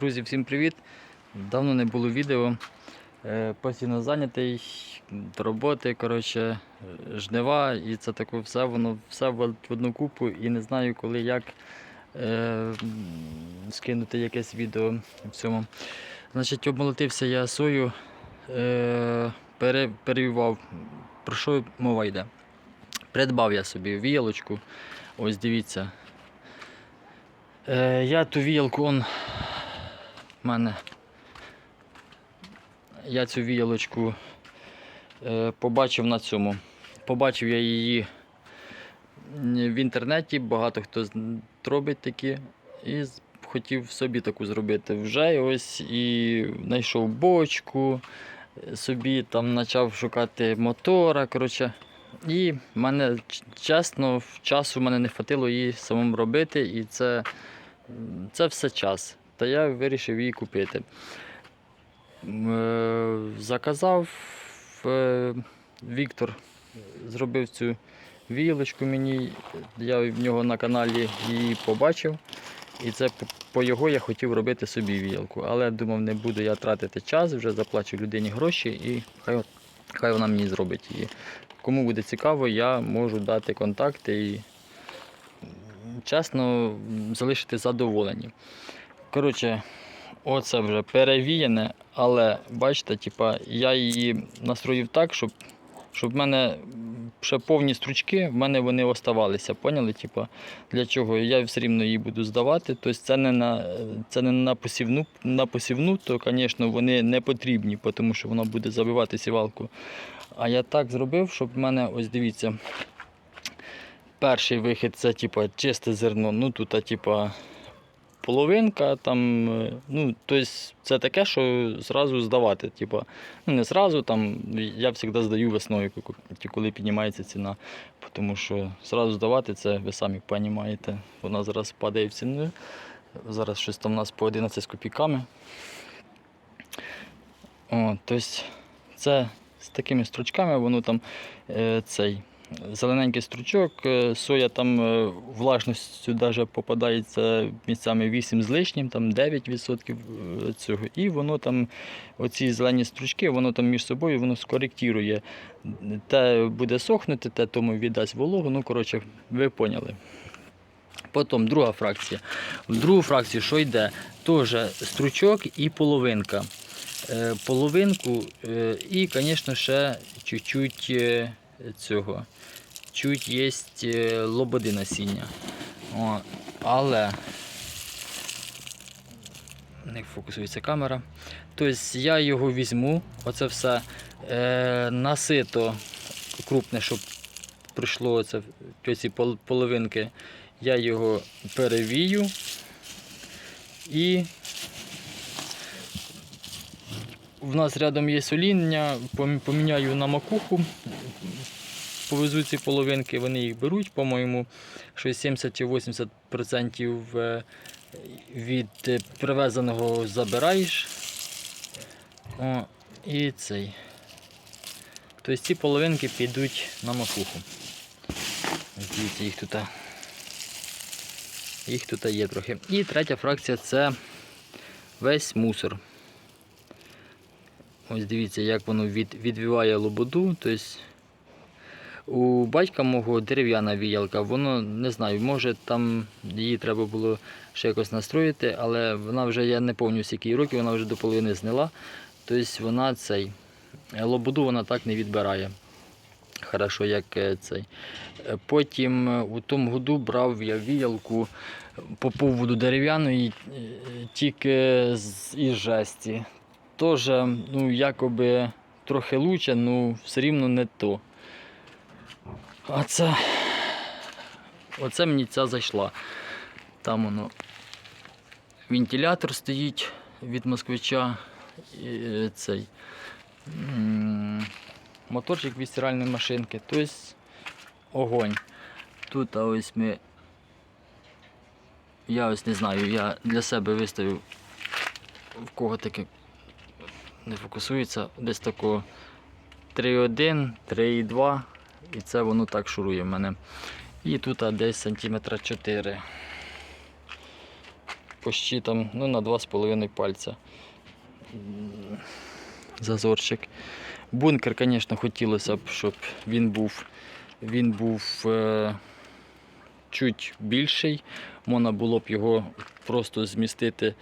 Друзі, всім привіт! Давно не було відео. Е, Постійно зайнятий до роботи, коротше, е, жнива, і це таке все, воно все в одну купу і не знаю, коли як е, скинути якесь відео в цьому. Значить, обмолотився я сою, е, пере, перевівав. Про що мова йде? Придбав я собі віялочку. Ось дивіться. Е, я ту віялку, он мене. Я цю віялочку е, побачив на цьому. Побачив я її в інтернеті, багато хто робить такі. І хотів собі таку зробити. Вже ось і знайшов бочку, собі там почав шукати мотора. Коротше. І мене чесно, часу в мене не хватило її самому робити, і це, це все час. Та я вирішив її купити. Е, Заказав е, Віктор, зробив цю вілочку мені. Я в нього на каналі її побачив. І це по- його я хотів робити собі віялку. Але думав, не буду я тратити час, вже заплачу людині гроші і хай, хай вона мені зробить її. Кому буде цікаво, я можу дати контакти і чесно залишити задоволені. Коротше, оце вже перевіяне, але бачите, типа, я її настроїв так, щоб, щоб в мене ще повні стручки, в мене вони оставалися. Поняли? Типа, для чого? Я все рівно її буду здавати. Тобто це не на, це не на посівну, на посівну, то, звісно, вони не потрібні, тому що воно буде забивати сівалку. А я так зробив, щоб в мене, ось дивіться, перший вихід це типа, чисте зерно. Ну тут, типа, половинка, там, е, ну, тобто це таке, що зразу здавати. Типа, ну не зразу, там, я завжди здаю весною, коли піднімається ціна. Тому що зразу здавати це, ви самі розумієте, вона зараз падає в ціну. Зараз щось там у нас по 11 з копійками. Тобто це з такими стручками, воно там е, цей зелененький стручок, е, соя там е, влажністю даже попадається місцями 8 з лишнім, там 9% е, цього. І воно там, оці зелені стручки, воно там між собою воно скоректірує. Те буде сохнути, те тому віддасть вологу. Ну, коротше, ви поняли. Потім друга фракція. В другу фракцію що йде? Теж стручок і половинка. Половинку і, звісно, ще чуть-чуть цього. Чуть є е, лободи насіння. О, але не фокусується камера. Тобто я його візьму, оце все е, насито крупне, щоб прийшло оце, ці половинки. Я його перевію і в нас рядом є соління, поміняю на макуху, повезу ці половинки, вони їх беруть, по-моєму, щось 70 чи 80% е, від е, привезеного забираєш. О, і цей. Тобто ці половинки підуть на макуху. Дивіться, їх тут. Їх тут є трохи. І третя фракція це весь мусор. Ось дивіться, як воно від, відвіває лободу. Тобто, у батька мого дерев'яна віялка, воно не знаю, може там її треба було ще якось настроїти, але вона вже, я не пам'ятаю скільки років, вона вже до половини знила. Тобто вона цей лободу вона так не відбирає. Хорошо, як е, цей. Е, Потім е, у тому году брав я віялку по поводу дерев'яної е, тільки з із жесті. Теж, ну, якоби трохи лучше, ну все рівно не то. А це. Оце мені ця зайшла. Там воно вентилятор стоїть від москвича. І, е, цей. Моторчик від стиральної машинки. Тобто огонь. Тут а ось ми. Я ось не знаю, я для себе виставив в кого таке не фокусується, десь такого 3,1, 3,2 і це воно так шурує в мене. І тут десь сантиметра 4. почти там, ну, на 2,5 пальця. Зазорчик. Бункер, звісно, хотілося б, щоб він був, він був е, чуть більший. Можна було б його просто змістити,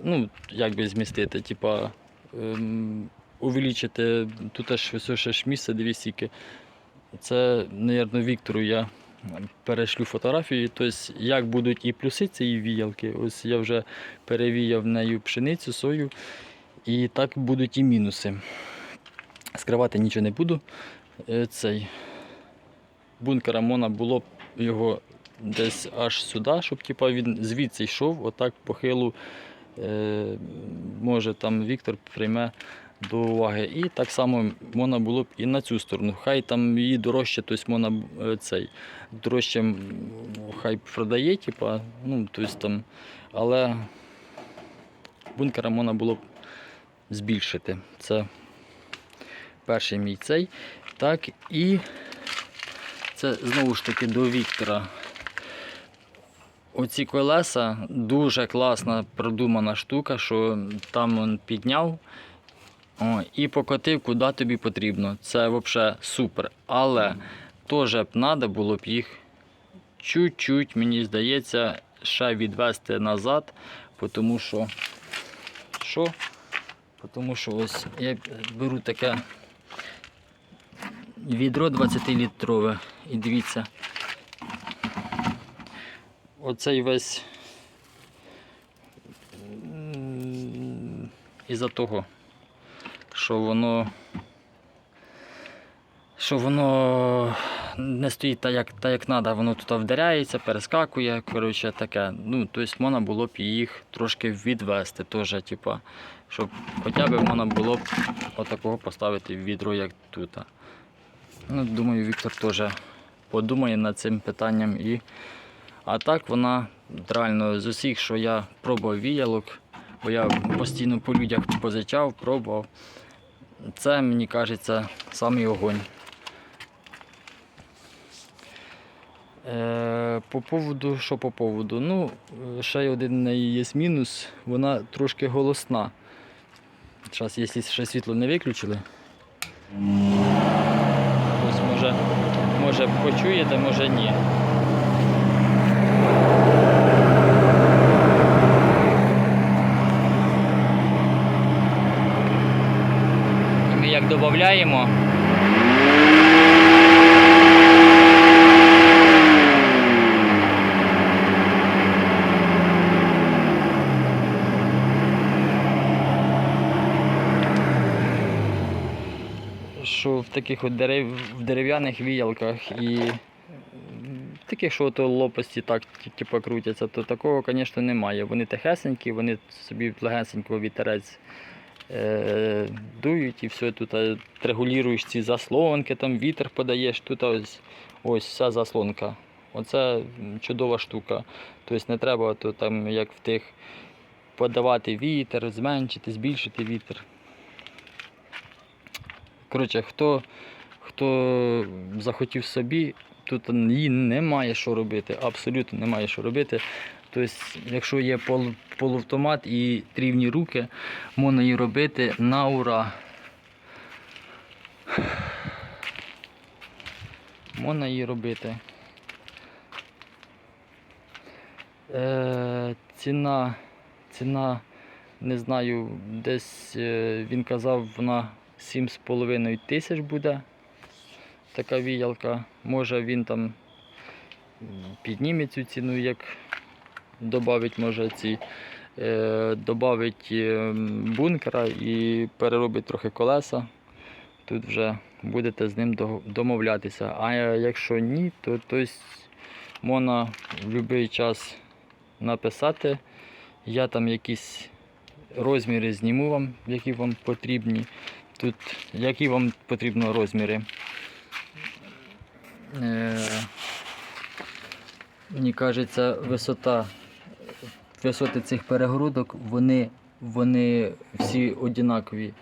ну, як би змістити, типа увеличити, тут теж висоше ж місце, дивіться, скільки. Це, мабуть, Віктору я перешлю фотографії. Тобто, як будуть і плюси цієї віялки. Ось я вже перевіяв нею пшеницю, сою, і так будуть і мінуси. Скривати нічого не буду. Е, Цей бункера можна було б його десь аж сюди, щоб типа, він звідси йшов, отак похилу. Е, може там Віктор прийме до уваги. І так само можна було б і на цю сторону. Хай там її дорожче, тобто можна е, цей дорожче хай продає, типа, ну, тобто там, але бункера можна було б збільшити. Це перший мій цей. Так, і це знову ж таки до Віктора. Оці колеса дуже класна продумана штука, що там він підняв о, і покотив куди тобі потрібно. Це взагалі супер. Але теж б треба було б їх чуть-чуть, мені здається, ще відвести назад, тому що що? Тому що ось я беру таке відро 20-літрове і дивіться. Оцей весь із-за того, що воно що воно не стоїть так, як, так, як треба, воно тут вдаряється, перескакує, коротше таке. Ну, тобто можна було б їх трошки відвести, теж, типа, щоб хоча б можна було б отакого поставити в відро, як тут. Ну, думаю, Віктор теж подумає над цим питанням і а так вона реально з усіх, що я пробував віялок, бо я постійно по людях позичав, пробував. Це, мені кажеться, самий огонь. Е, по поводу, що по поводу? Ну, ще один неї є мінус, вона трошки голосна. Зараз, якщо ще світло не виключили. Ось може, може почуєте, може ні. І Ми як додаємо. Що в таких от дерев, в дерев'яних віялках і таких, що то лопасті так типу, крутяться, то такого, звісно, немає. Вони тихесенькі, вони собі легесенько вітерець е, дують і все тут е, регулюєш ці заслонки, там вітер подаєш, тут ось, ось вся заслонка. Оце чудова штука. Тобто не треба то, там, як в тих подавати вітер, зменшити, збільшити вітер. Коротше, хто, хто захотів собі, тут їй немає що робити, абсолютно немає що робити. Тобто, якщо є пол, полуавтомат і рівні руки, можна її робити на ура. Можна її робити. Е, ціна, ціна, не знаю, десь е, він казав, вона 7,5 тисяч буде. Така віялка. Може він там підніме цю ціну, як додавить, може ці, е, додавить е, бункера і переробить трохи колеса. Тут вже будете з ним домовлятися. А якщо ні, то тобто, можна в будь-який час написати. Я там якісь розміри зніму вам, які вам потрібні. Тут які вам потрібно розміри. Е, мені кажеться, висота висоти цих перегородок, вони, вони всі однакові.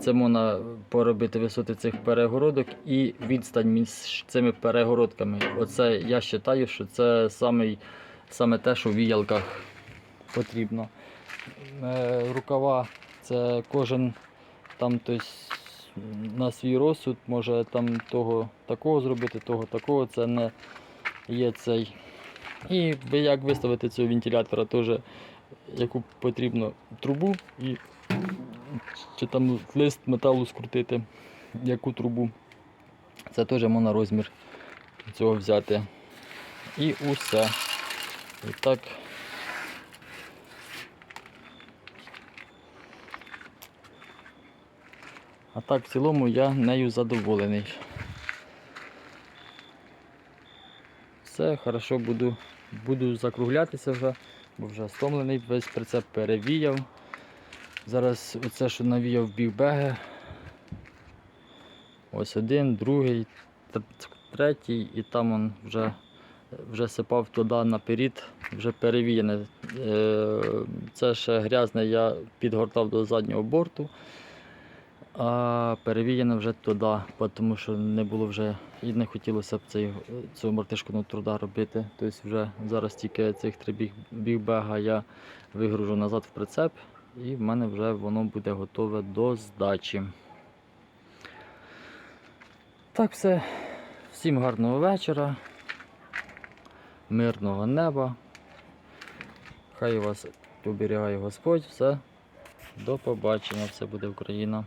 Це можна поробити висоти цих перегородок і відстань між цими перегородками. Оце я вважаю, що це самий, саме те, що в віялках потрібно. Е, Рукава це кожен там тобто, на свій розсуд може там того такого зробити, того такого. Це не є цей. І як виставити цього вентилятора, теж яку потрібно трубу і чи там лист металу скрутити, яку трубу. Це теж можна розмір цього взяти. І усе. І так. А так, в цілому я нею задоволений. Все, хорошо, буду, буду закруглятися вже, бо вже стомлений, весь прицеп перевіяв. Зараз оце, що навіяв бігбеги. Ось один, другий, третій, і там он вже, вже сипав туди наперед, вже перевіяне. Е, Це ще грязне, я підгортав до заднього борту, а перевіяне вже туди, тому що не було вже і не хотілося б цей, цю мартишку труда робити. Тобто вже зараз тільки цих три біг, бігбега я вигружу назад в прицеп і в мене вже воно буде готове до здачі. Так, все. Всім гарного вечора, мирного неба. Хай вас оберігає Господь. Все. До побачення. Все буде Україна.